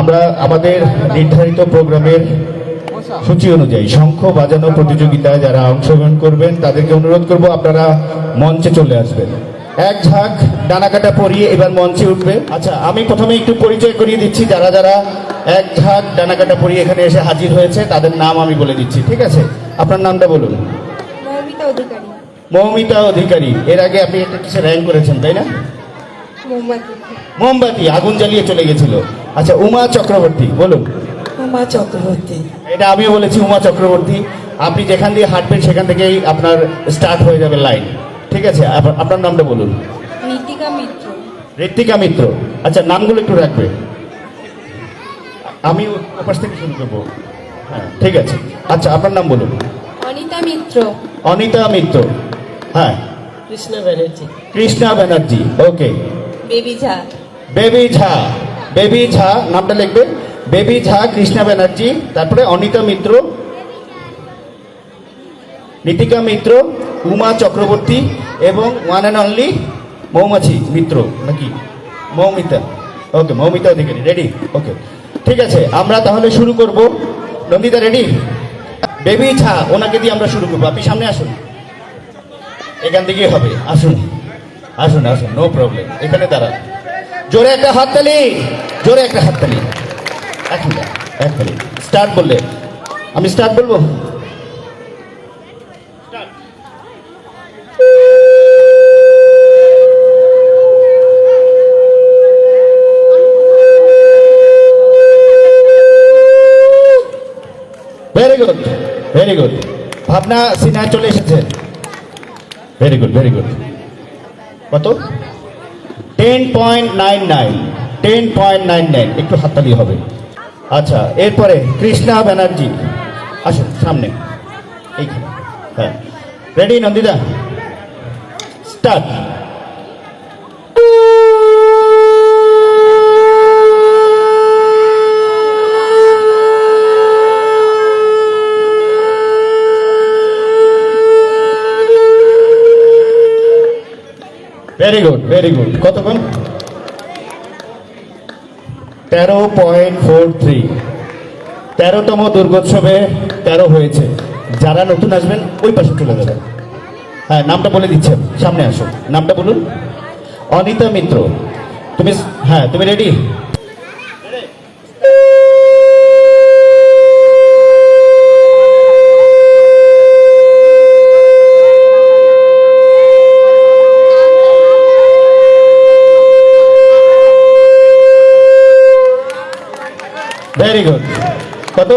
আমরা আমাদের নির্ধারিত প্রোগ্রামের সূচি অনুযায়ী শঙ্খ বাজানো প্রতিযোগিতায় যারা অংশগ্রহণ করবেন তাদেরকে অনুরোধ করব আপনারা মঞ্চে চলে আসবেন। এক ঝাঁক ডানাকাটা পরিয়ে এবার মঞ্চে উঠবে। আচ্ছা আমি প্রথমে একটু পরিচয় করিয়ে দিচ্ছি যারা যারা এক ঝাঁক ডানাকাটা পরিয়ে এখানে এসে হাজির হয়েছে তাদের নাম আমি বলে দিচ্ছি ঠিক আছে? আপনার নামটা বলুন। মৌমিতা অধিকারী। মৌমিতা অধিকারী। এর আগে আপনি একটা কিছু র্যাঙ্ক করেছেন তাই না? মোমবাতি। মোমবাতি আগুন জ্বালিয়ে চলে গেছিল। আচ্ছা উমা চক্রবর্তী বলুন। উমা চক্রবর্তী। এটা আমিও বলেছি উমা চক্রবর্তী। আপনি যেখান দিয়ে হাঁটবেন সেখান থেকেই আপনার স্টার্ট হয়ে যাবে লাইন ঠিক আছে? আপনার নামটা বলুন। নীতিকা মিত্র। ঋত্বিকা মিত্র। আচ্ছা নামগুলো একটু রাখবে। আমি ওপাশ থেকে শুরু করব। হ্যাঁ ঠিক আছে। আচ্ছা আপনার নাম বলুন। অনিতা মিত্র। অনিতা মিত্র। হ্যাঁ। Krishna Banerjee. Krishna Banerjee okay. Baby Jha. Baby Jha. Baby Jha, নামটা লিখবে বেবি ঝা, কৃষ্ণা ব্যানার্জি, তারপরে অনিতা মিত্র, নীতিকা মিত্র, উমা চক্রবর্তী এবং ওয়ান অ্যান্ড অনলি মৌমাছি মিত্র, নাকি? Moumita. Okay, Moumita Adhikari ready okay. ঠিক আছে, আমরা তাহলে শুরু করব। নন্দিতা রেডি বেবি ঝা, ওনাকে দিয়ে আমরা শুরু করব। আপনি সামনে আসুন। এখান থেকেই হবে। আসুন। আসুন আসুন নো প্রবলেম এখানে দাঁড়ান। জোরে একটা হাততালি জোরে একটা হাততালি এখন একতালি স্টার্ট বললে। আমি স্টার্ট বলব? ভেরি গুড ভেরি গুড ভাবনা, সিনহা চলে এসেছে। ভেরি গুড ভেরি গুড কত? Ten point nine nine ten point nine nine একটু হাততালি হবে। আচ্ছা এরপরে কৃষ্ণা ব্যানার্জি। আসুন, সামনে। এইখানে। হ্যাঁ। Ready Nandida start. Very good very good কত কতক্ষণ? তেরো পয়েন্ট ফোর থ্রি। তেরোতম দুর্গোৎসবে তেরো হয়েছে। যারা নতুন আসবেন, ওই পাশে চলে যাবেন। হ্যাঁ নামটা বলে দিচ্ছেন সামনে আসুন। নামটা বলুন। অনিতা মিত্র। তুমি হ্যাঁ তুমি রেডি ভেরি গুড কত?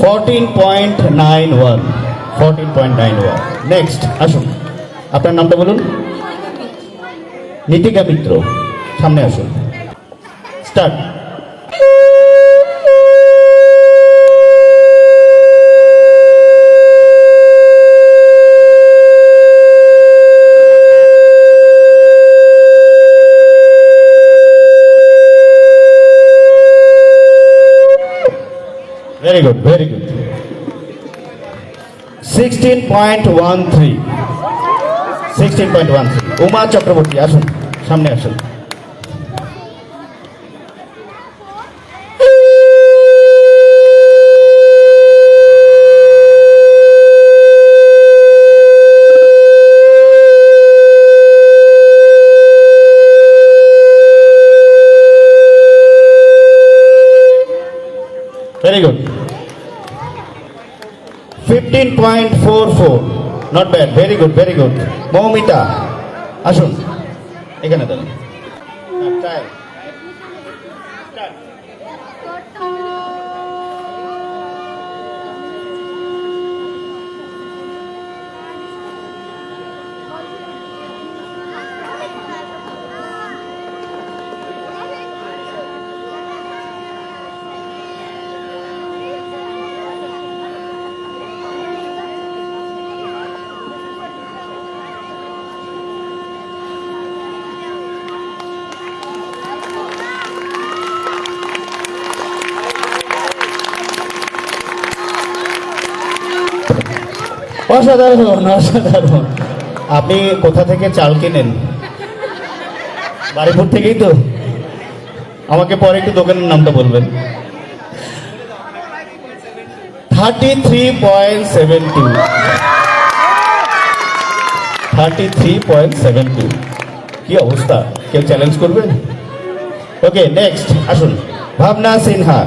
Fourteen point nine one fourteen point nine one next আসুন। আপনার নামটা বলুন। নীতিকা মিত্র। সামনে আসুন। Start very good very good sixteen point one three sixteen point one three Uma Chakraborty আসুন, সামনে আসুন very good fifteen point four four not bad very good very good Moumita আসুন এখানে দাঁড়ান। Try. অসাধারণ অসাধারণ। আপনি কোথা থেকে চাল কেনেন? বাড়িপুর থেকেই তো। আমাকে পরে একটু দোকানের নামটা বলবেন। Thirty three point seven two thirty three point seven two কি অবস্থা? কেউ চ্যালেঞ্জ করবেন ওকে নেক্সট আসুন। Bhabna Sinha.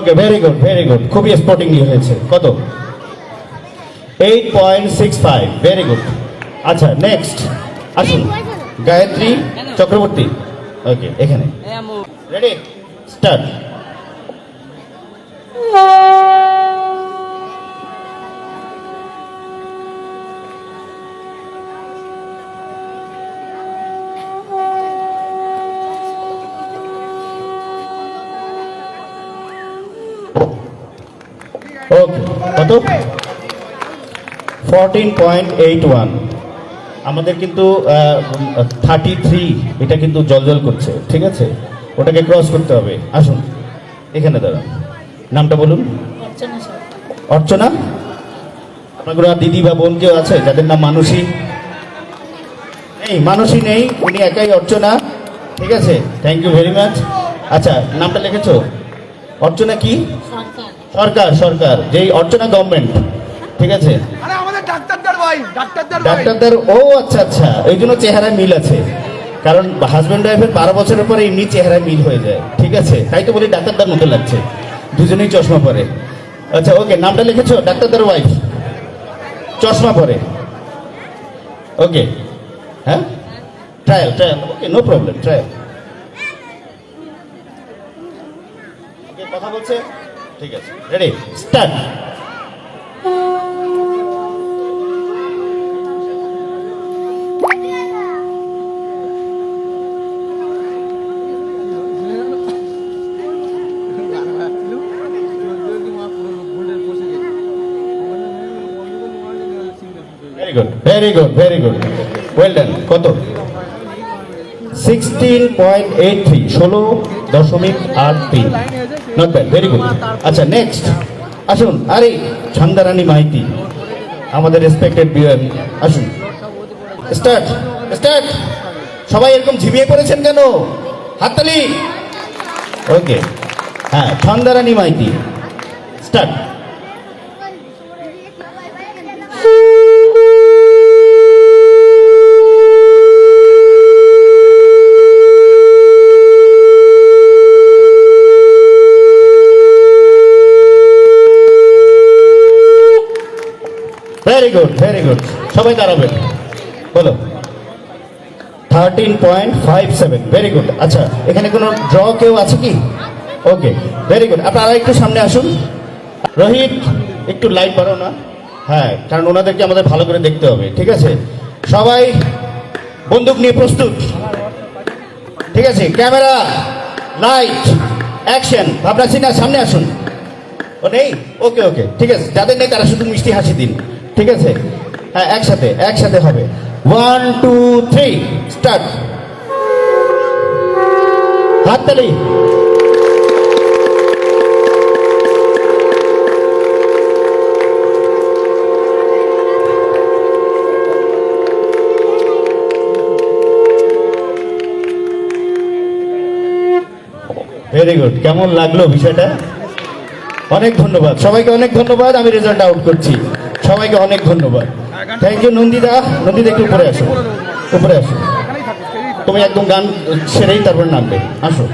Okay very good very good খুবই স্পোর্টিংলি হয়েছে। কত? Eight point six five very good আচ্ছা নেক্সট আসুন। গায়ত্রী চক্রবর্তী। ওকে এখানে। রেডি স্টার্ট ওকে কত? ফোরটিন পয়েন্ট এইট ওয়ান আমাদের কিন্তু থার্টি থ্রি এটা কিন্তু জলজল করছে ঠিক আছে? ওটাকে ক্রস করতে হবে। আসুন এখানে দাঁড়ান। নামটা বলুন। অর্চনা আপনার দিদি বা বোন কেউ আছে? যাদের নাম মানসী? নেই মানসী নেই উনি একাই অর্চনা ঠিক আছে? থ্যাংক ইউ ভেরি মাচ আচ্ছা নামটা লিখেছো? অর্চনা কি? সরকার সরকার যেই অর্চনা গভর্নমেন্ট ঠিক আছে? আরে আমাদের ডাক্তারদার ও আচ্ছা আচ্ছা এই জন্য চেহারায় মিল আছে। কারণ হাজব্যান্ড ওয়াইফের বারো বছরের পরে এমনি চেহারায় মিল হয়ে যায় ঠিক আছে? তাই তো বলি ডাক্তারদার মতো লাগছে। দুজনেই চশমা পরে। আচ্ছা ওকে নামটা লিখেছো? ডাক্তারদার ওয়াইফ চশমা পরে। ওকে হ্যাঁ? Trial trial okay no problem trial okay কথা বলছে? ঠিক আছে ready start very good very good very good well done কত? সিক্সটিন পয়েন্ট এইট থ্রি ষোলো দশমিক আট তিন। নট ব্যাড ভেরি গুড আচ্ছা নেক্সট আসুন, আরে ছন্দারানী মাইতি, আমাদের রেসপেক্টেড বিয়ার আসুন। স্টার্ট স্টার্ট সবাই এরকম ঝিমিয়ে পড়েছেন কেন? হাততালি। ওকে হ্যাঁ Chhandarani Maity. Start very good very good সবাই দাঁড়াবেন। বলো। Thirteen point five seven very good আচ্ছা এখানে কোনো ড্র কেউ আছে কি? ওকে ভেরি গুড আপনারা একটু সামনে আসুন। রোহিত, একটু লাইট বাড়ো না। হ্যাঁ কারণ ওনাদেরকে আমাদের ভালো করে দেখতে হবে, ঠিক আছে? সবাই বন্দুক নিয়ে প্রস্তুত। ঠিক আছে, ক্যামেরা লাইট অ্যাকশন ভাবনা সিনহা সামনে আসুন। ও নেই? ওকে ওকে ঠিক আছে। যাদের নেই তারা শুধু মিষ্টি হাসি দিন। ঠিক আছে? হ্যাঁ একসাথে একসাথে হবে। ওয়ান টু থ্রি স্টার্ট হাততালি। ভেরি গুড কেমন লাগল বিষয়টা? অনেক ধন্যবাদ। সবাইকে অনেক ধন্যবাদ। আমি রেজাল্ট আউট করছি। সবাইকে অনেক ধন্যবাদ। থ্যাংক ইউ নন্দিদা নন্দিদা একটু উপরে আসো। উপরে আসো। তুমি একদম গান সেরেই তারপর নামবে। আসো।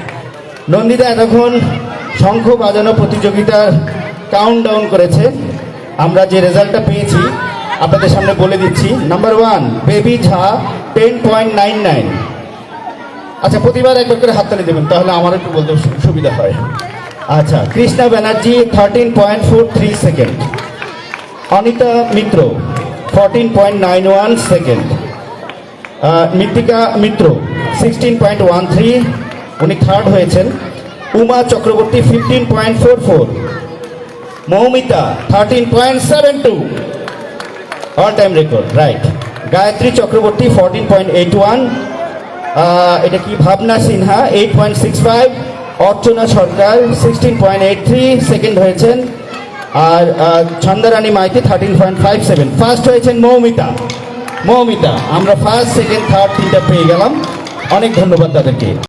নন্দিদা এতক্ষণ শঙ্খ বাজানো প্রতিযোগিতার কাউন্ট ডাউন করেছে। আমরা যে রেজাল্টটা পেয়েছি, আপনাদের সামনে বলে দিচ্ছি। Number one Baby Jha ten point nine nine আচ্ছা প্রতিবার একবার করে হাততালি দেবেন, তাহলে আমার একটু বলতে সুবিধা হয়। আচ্ছা Krishna Banerjee thirteen point four three second Anita Mitra fourteen point nine one second Mrittika Mitra sixteen point one three উনি থার্ড হয়েছেন। Uma Chakraborty fifteen point four four Moumita thirteen point seven two all time record right Gayatri Chakraborty fourteen point eight one এটা কি Bhabna Sinha? Eight point six five Archana Sarkar sixteen point eight three second হয়েছেন। আর Chhandarani Maity thirteen point five seven first হয়েছেন মৌমিতা। মৌমিতা, আমরা first second third তিনটা পেয়ে গেলাম। অনেক ধন্যবাদ তাদেরকে।